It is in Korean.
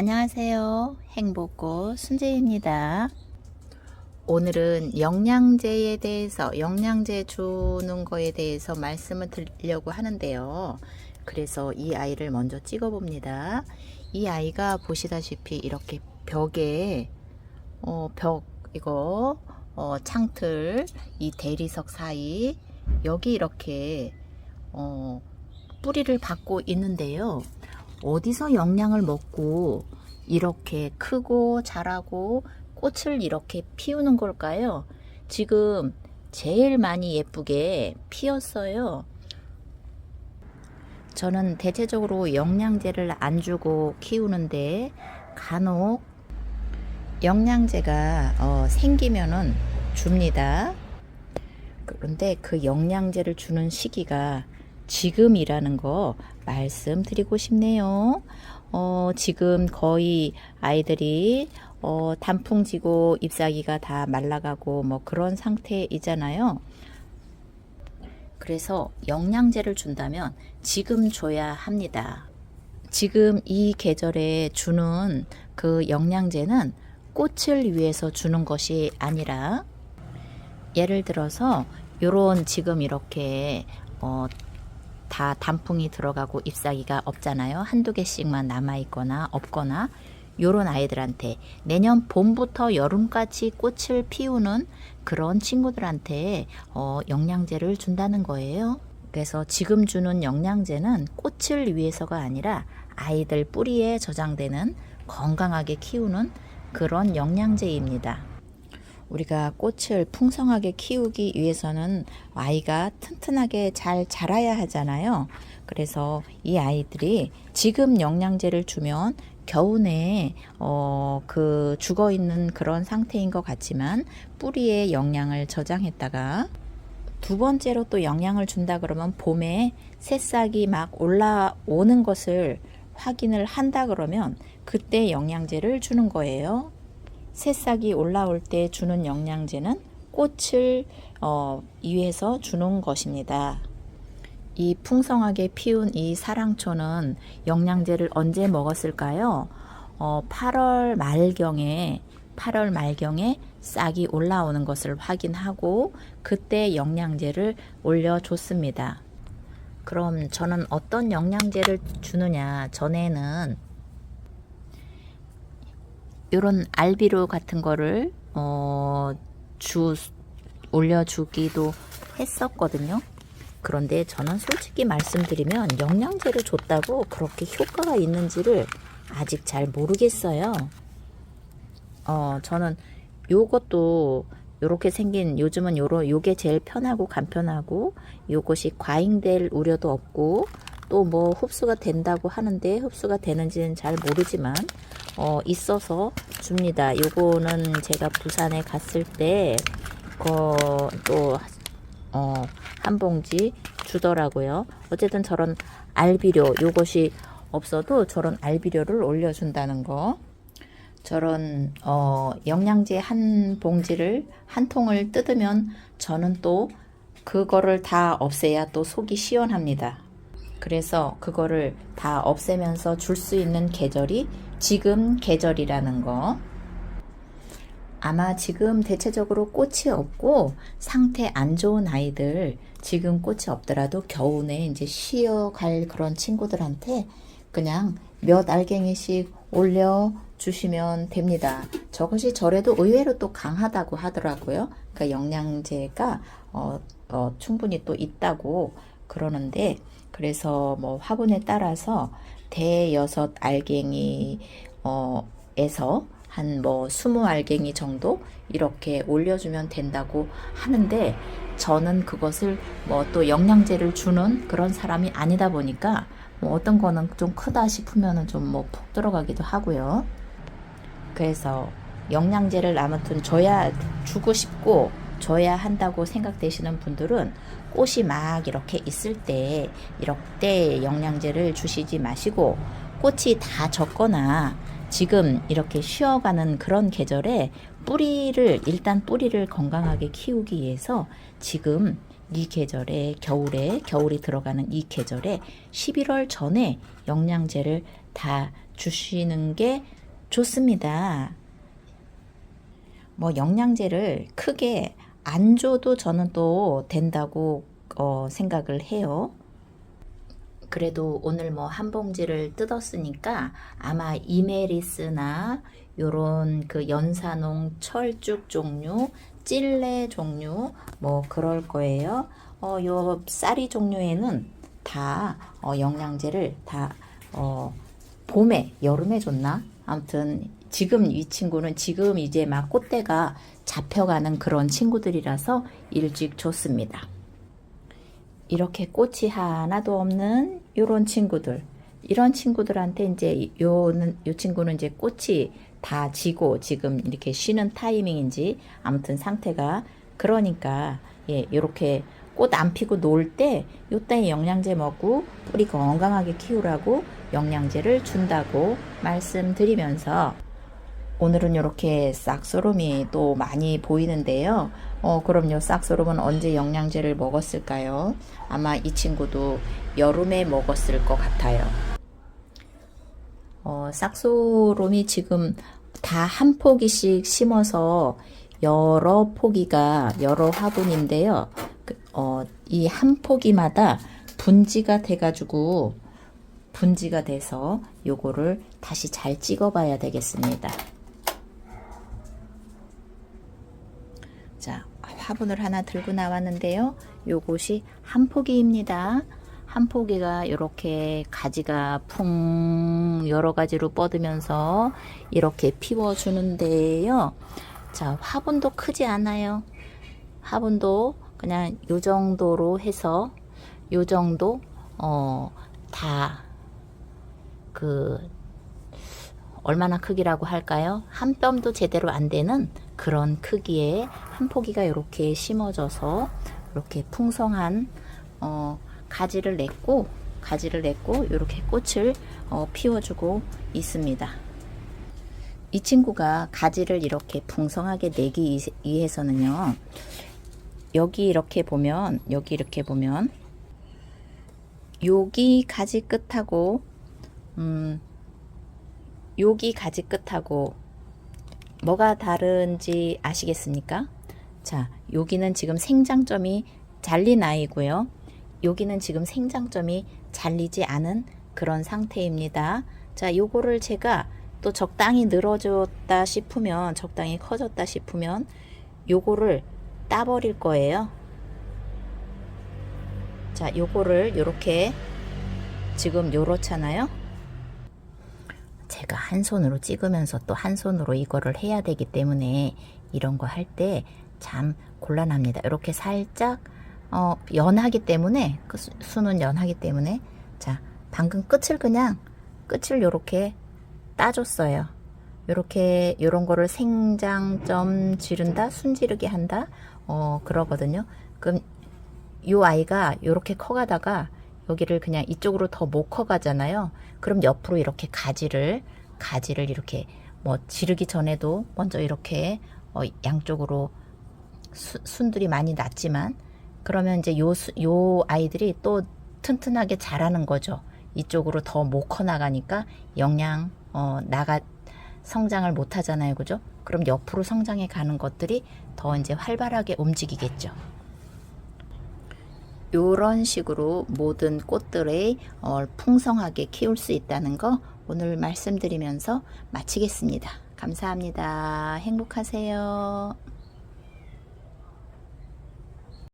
안녕하세요. 행복꽃 순재입니다. 오늘은 영양제에 대해서, 영양제 주는 거에 대해서 말씀을 드리려고 하는데요. 그래서 이 아이를 먼저 찍어 봅니다. 이 아이가 보시다시피 이렇게 벽에, 어, 벽, 이거, 어, 창틀, 이 대리석 사이, 여기 이렇게, 어, 뿌리를 받고 있는데요. 어디서 영양을 먹고 이렇게 크고 자라고 꽃을 이렇게 피우는 걸까요? 지금 제일 많이 예쁘게 피었어요. 저는 대체적으로 영양제를 안 주고 키우는데 간혹 영양제가 어, 생기면은 줍니다. 그런데 그 영양제를 주는 시기가 지금이라는 거 말씀드리고 싶네요. 어, 지금 거의 아이들이 어, 단풍지고 잎사귀가 다 말라가고 뭐 그런 상태이잖아요. 그래서 영양제를 준다면 지금 줘야 합니다. 지금 이 계절에 주는 그 영양제는 꽃을 위해서 주는 것이 아니라 예를 들어서 요런 지금 이렇게 어, 다 단풍이 들어가고 잎사귀가 없잖아요. 한두 개씩만 남아있거나 없거나 요런 아이들한테 내년 봄부터 여름까지 꽃을 피우는 그런 친구들한테 어, 영양제를 준다는 거예요. 그래서 지금 주는 영양제는 꽃을 위해서가 아니라 아이들 뿌리에 저장되는 건강하게 키우는 그런 영양제입니다. 우리가 꽃을 풍성하게 키우기 위해서는 아이가 튼튼하게 잘 자라야 하잖아요. 그래서 이 아이들이 지금 영양제를 주면 겨우내 어, 그 죽어 있는 그런 상태인 것 같지만 뿌리에 영양을 저장했다가 두 번째로 또 영양을 준다 그러면 봄에 새싹이 막 올라오는 것을 확인을 한다 그러면 그때 영양제를 주는 거예요. 새싹이 올라올 때 주는 영양제는 꽃을 어, 위해서 주는 것입니다. 이 풍성하게 피운 이 사랑초는 영양제를 언제 먹었을까요? 어, 8월 말경에 8월 말경에 싹이 올라오는 것을 확인하고 그때 영양제를 올려줬습니다. 그럼 저는 어떤 영양제를 주느냐? 전에는 이런 알비로 같은 거를 어, 주 올려주기도 했었거든요. 그런데 저는 솔직히 말씀드리면 영양제를 줬다고 그렇게 효과가 있는지를 아직 잘 모르겠어요. 어, 저는 요것도 요렇게 생긴 요즘은 요러 요게 제일 편하고 간편하고 요것이 과잉될 우려도 없고 또 뭐 흡수가 된다고 하는데 흡수가 되는지는 잘 모르지만 어, 있어서 줍니다. 요거는 제가 부산에 갔을 때, 그, 또, 어, 한 봉지 주더라고요. 어쨌든 저런 알비료, 요것이 없어도 저런 알비료를 올려준다는 거. 저런, 어, 영양제 한 봉지를, 한 통을 뜯으면 저는 또 그거를 다 없애야 또 속이 시원합니다. 그래서 그거를 다 없애면서 줄 수 있는 계절이 지금 계절이라는 거. 아마 지금 대체적으로 꽃이 없고 상태 안 좋은 아이들 지금 꽃이 없더라도 겨우내 이제 쉬어갈 그런 친구들한테 그냥 몇 알갱이씩 올려 주시면 됩니다. 저것이 절에도 의외로 또 강하다고 하더라고요. 그러니까 영양제가 어, 어, 충분히 또 있다고 그러는데 그래서 뭐 화분에 따라서 대 여섯 알갱이 어, 에서 한 뭐 스무 알갱이 정도 이렇게 올려주면 된다고 하는데 저는 그것을 뭐 또 영양제를 주는 그런 사람이 아니다 보니까 뭐 어떤 거는 좀 크다 싶으면은 좀 뭐 푹 들어가기도 하고요. 그래서 영양제를 아무튼 줘야 주고 싶고 줘야 한다고 생각되시는 분들은 꽃이 막 이렇게 있을 때 이렇게 영양제를 주시지 마시고 꽃이 다 졌거나 지금 이렇게 쉬어가는 그런 계절에 뿌리를 일단 뿌리를 건강하게 키우기 위해서 지금 이 계절에 겨울에 겨울이 들어가는 이 계절에 11월 전에 영양제를 다 주시는 게 좋습니다. 뭐 영양제를 크게 안 줘도 저는 또 된다고 어, 생각을 해요. 그래도 오늘 뭐 한 봉지를 뜯었으니까 아마 이메리스나 요런 그 연산홍 철쭉 종류, 찔레 종류 뭐 그럴 거예요. 어, 요 쌀이 종류에는 다 어, 영양제를 다 어, 봄에 여름에 줬나? 아무튼 지금 이 친구는 지금 이제 막 꽃대가 잡혀가는 그런 친구들이라서 일찍 줬습니다. 이렇게 꽃이 하나도 없는 요런 친구들 이런 친구들한테 이제 요는 요 친구는 이제 꽃이 다 지고 지금 이렇게 쉬는 타이밍인지 아무튼 상태가 그러니까 예 요렇게 꽃 안 피고 놀 때 요때 영양제 먹고 뿌리 건강하게 키우라고 영양제를 준다고 말씀드리면서 오늘은 이렇게 싹소롬이 또 많이 보이는데요. 어, 그럼 요 싹소롬은 언제 영양제를 먹었을까요? 아마 이 친구도 여름에 먹었을 것 같아요. 어, 싹소롬이 지금 다 한 포기씩 심어서 여러 포기가 여러 화분인데요. 그, 어, 이 한 포기마다 분지가 돼가지고 분지가 돼서 요거를 다시 잘 찍어봐야 되겠습니다. 자, 화분을 하나 들고 나왔는데요. 요것이 한 포기입니다. 한 포기가 이렇게 가지가 풍 여러 가지로 뻗으면서 이렇게 피워주는데요. 자, 화분도 크지 않아요. 화분도 그냥 요 정도로 해서 요 정도 어 다 그 얼마나 크기라고 할까요? 한 뼘도 제대로 안 되는 그런 크기의 한 포기가 이렇게 심어져서 이렇게 풍성한 어, 가지를 냈고 가지를 냈고 이렇게 꽃을 어, 피워주고 있습니다. 이 친구가 가지를 이렇게 풍성하게 내기 위해서는요. 여기 이렇게 보면 여기 이렇게 보면 여기 가지 끝하고 음 여기 가지 끝하고 뭐가 다른지 아시겠습니까? 자, 여기는 지금 생장점이 잘린 아이고요. 여기는 지금 생장점이 잘리지 않은 그런 상태입니다. 자, 요거를 제가 또 적당히 늘어졌다 싶으면, 적당히 커졌다 싶으면, 요거를 따버릴 거예요. 자, 요거를 요렇게 지금 요렇잖아요. 제가 한 손으로 찍으면서 또 한 손으로 이거를 해야 되기 때문에 이런 거 할 때 참 곤란합니다. 이렇게 살짝 어, 연하기 때문에 그 수- 수는 연하기 때문에 자 방금 끝을 그냥 끝을 요렇게 따줬어요. 요렇게 요런 거를 생장점 지른다 순지르게 한다 어 그러거든요. 그럼 요 아이가 요렇게 커가다가 여기를 그냥 이쪽으로 더 못 커가잖아요. 그럼 옆으로 이렇게 가지를 가지를 이렇게 뭐 지르기 전에도 먼저 이렇게 어, 양쪽으로 수, 순들이 많이 났지만 그러면 이제 요, 수- 요 아이들이 또 튼튼하게 자라는 거죠. 이쪽으로 더 못 커 나가니까 영양 어, 나가 성장을 못 하잖아요. 그죠? 그럼 옆으로 성장해 가는 것들이 더 이제 활발하게 움직이겠죠. 요런 식으로 모든 꽃들의 어, 풍성하게 키울 수 있다는 거 오늘 말씀드리면서 마치겠습니다. 감사합니다. 행복하세요.